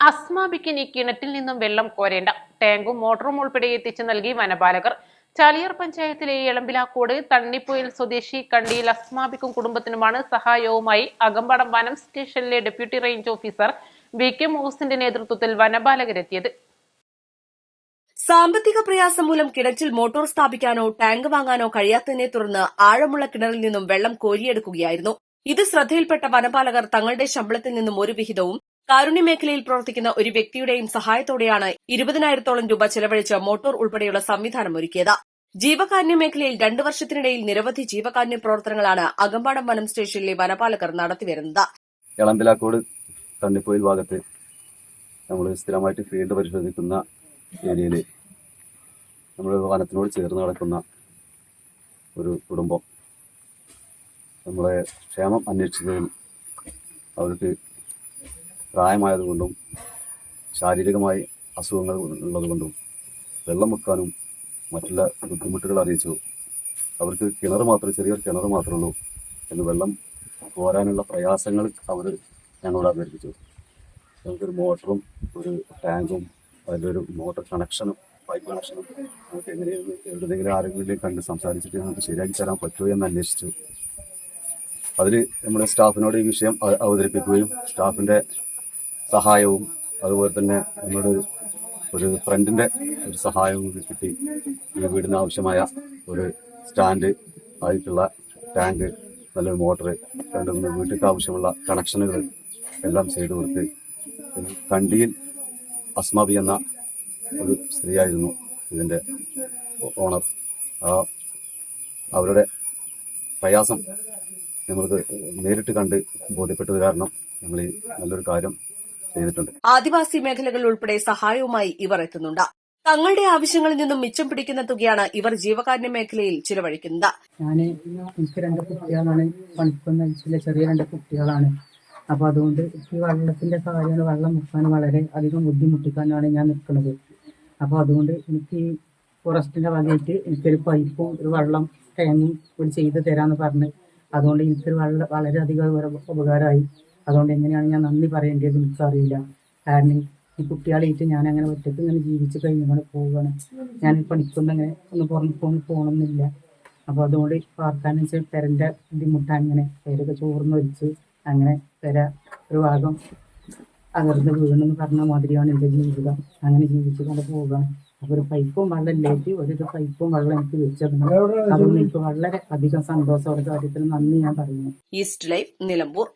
അസ്മാബിക്കിനി കിണറ്റിൽ നിന്നും വെള്ളം കോരേണ്ട. ടാങ്കും മോട്ടറും ഉൾപ്പെടെ എത്തിച്ചു നൽകി വനപാലകർ. ചാലിയാർ പഞ്ചായത്തിലെ എളമ്പിലാക്കോട് തണ്ണിപ്പൊയിൽ സ്വദേശി കണ്ടിയിൽ അസ്മാബിക്കും കുടുംബത്തിനുമാണ് സഹായവുമായി അകമ്പടം വനം സ്റ്റേഷനിലെ deputy range officer V K മോഹസിന്റെ നേതൃത്വത്തിൽ വനപാലകരെത്തിയത്. സാമ്പത്തിക പ്രയാസം മൂലം കിണറ്റിൽ മോട്ടോർ സ്ഥാപിക്കാനോ ടാങ്ക് വാങ്ങാനോ കഴിയാത്തതിനെ തുടർന്ന് ആഴമുള്ള കിണറിൽ നിന്നും വെള്ളം കോരിയെടുക്കുകയായിരുന്നു. ഇത് ശ്രദ്ധയിൽപ്പെട്ട വനപാലകർ തങ്ങളുടെ ശമ്പളത്തിൽ നിന്നും ഒരു വിഹിതവും കാരുണ്യ മേഖലയിൽ പ്രവർത്തിക്കുന്ന ഒരു വ്യക്തിയുടെയും സഹായത്തോടെയാണ് ഇരുപതിനായിരത്തോളം രൂപ ചെലവഴിച്ച് മോട്ടോർ ഉൾപ്പെടെയുള്ള സംവിധാനം ഒരുക്കിയത്. ജീവകാരുണ്യ മേഖലയിൽ രണ്ടു വർഷത്തിനിടയിൽ നിരവധി ജീവകാരുണ്യ പ്രവർത്തനങ്ങളാണ് അകമ്പാടം വനം സ്റ്റേഷനിലെ വനപാലകർ നടത്തിവരുന്നത് എളമ്പിലാക്കോട് തണ്ണിപ്പൊയിൽ ഭാഗത്ത് നമ്മൾ സ്ഥിരമായിട്ട് ഫീൽഡ് പരിശോധിക്കുന്ന ഏരിയയിൽ നമ്മൾ വനത്തിനോട് ചേർന്ന് കിടക്കുന്ന ഒരു കുടുംബം. നമ്മളെ ക്ഷേമം അന്വേഷിച്ചതിൽ അവർക്ക് പ്രായമായതുകൊണ്ടും ശാരീരികമായി അസുഖങ്ങൾ ഉള്ളതുകൊണ്ടും വെള്ളം വെക്കാനും മറ്റുള്ള ബുദ്ധിമുട്ടുകൾ അറിയിച്ചു. അവർക്ക് കിണർ മാത്രമേ ചെറിയൊരു കിണർ മാത്രമേ ഉള്ളൂ എന്ന് വെള്ളം പോരാനുള്ള പ്രയാസങ്ങൾ അവർ ഞങ്ങളോട് അഭ്യർത്ഥിച്ചു ഞങ്ങൾക്കൊരു മോട്ടറും ഒരു ടാങ്കും അതിലൊരു മോട്ടർ കണക്ഷനും പൈപ്പ് കണക്ഷനും നമുക്ക് എങ്ങനെയാണ് എവിടെയെങ്കിലും ആരെങ്കിലും കണ്ട് സംസാരിച്ചിട്ട് നമുക്ക് ശരിയാക്കി തരാൻ പറ്റുമോ എന്ന് അന്വേഷിച്ചു. അതിൽ നമ്മുടെ സ്റ്റാഫിനോട് ഈ വിഷയം അവതരിപ്പിക്കുകയും സ്റ്റാഫിന്റെ സഹായവും അതുപോലെ തന്നെ നമ്മുടെ ഒരു- ഫ്രണ്ടിന്റെ ഒരു സഹായവും കൂടി കിട്ടി. ഈ വീടിന് ആവശ്യമായ ഒരു സ്റ്റാൻഡ് ആയിട്ടുള്ള ടാങ്ക് നല്ലൊരു മോട്ടർ രണ്ട് മൂന്ന് വീട്ടിലേക്ക് ആവശ്യമുള്ള കണക്ഷനുകൾ എല്ലാം ചെയ്തു കൊടുത്ത് കണ്ടിയിൽ അസ്മാബി എന്ന ഒരു സ്ത്രീയായിരുന്നു ഇതിന്റെ ഓണർ. ആ അവരുടെ പ്രയാസം നമ്മൾക്ക് നേരിട്ട് കണ്ട് ബോധ്യപ്പെട്ടത് കാരണം ഞങ്ങൾ ഈ നല്ലൊരു കാര്യം ചെയ്തിട്ടുണ്ട്. ആദിവാസി മേഖലകൾ ഉൾപ്പെടെ സഹായവുമായി ഇവർ എത്തുന്നുണ്ട്. തങ്ങളുടെ ആവശ്യങ്ങളിൽ നിന്നും മിച്ചം പിടിക്കുന്ന തുകയാണ് ഇവർ ജീവകാരുണ്യ മേഖലയിൽ ചിലവഴിക്കുന്നത്. ഞാൻ എനിക്ക് രണ്ട് കുട്ടികളാണ്. പണിക്കുന്ന ചെറിയ രണ്ട് കുട്ടികളാണ്. അപ്പൊ അതുകൊണ്ട് ഈ വെള്ളത്തിന്റെ കാര്യമാണ്. വെള്ളം മുക്കാൻ വളരെ അധികം ബുദ്ധിമുട്ടിക്കാനാണ് ഞാൻ നിൽക്കുന്നത്. അപ്പൊ അതുകൊണ്ട് എനിക്ക് ഈ ഫോറസ്റ്റിന്റെ വകയായിട്ട് എനിക്കൊരു പൈപ്പും ഒരു വെള്ളം ടാങ്കും കൂടി ചെയ്ത് തരാന്ന് പറഞ്ഞ് അതുകൊണ്ട് എനിക്കൊരു വളരെ വളരെയധികം ഉപ- ഉപകാരമായി. അതുകൊണ്ട് എങ്ങനെയാണ് ഞാൻ നന്ദി പറയേണ്ടത് എനിക്കറിയില്ല കാരണം ഈ കുട്ടികളായിട്ട് ഞാൻ അങ്ങനെ ഒറ്റയ്ക്ക് ഇങ്ങനെ ജീവിച്ച് കഴിഞ്ഞുകൊണ്ട് പോവുകയാണ്. ഞാൻ പണിക്കൊന്നും അങ്ങനെ ഒന്ന് പുറത്ത് പോകുന്ന പോകണമെന്നില്ല അപ്പോൾ അതുകൊണ്ട് പാർക്കാന്ന് വെച്ചാൽ പെരന്റെ ബുദ്ധിമുട്ട് അങ്ങനെ പേരൊക്കെ ചോർന്ന് വെച്ച് അങ്ങനെ പെര ഒരു ഭാഗം അകർന്ന് വീണെന്ന് പറഞ്ഞ മാതിരിയാണ് എന്റെ ജീവിതം. അങ്ങനെ ജീവിച്ചു കൊണ്ട് പോവുകയാണ്. അപ്പോൾ ഒരു പൈപ്പും വെള്ളം ഇല്ലേക്ക് ഒരു പൈപ്പും വെള്ളം എനിക്ക് വെച്ചിരുന്നു അതുകൊണ്ട് എനിക്ക് വളരെ അധികം സന്തോഷം. ഒരു കാര്യത്തിൽ നന്ദി ഞാൻ പറയുന്നു. East life Nilambur.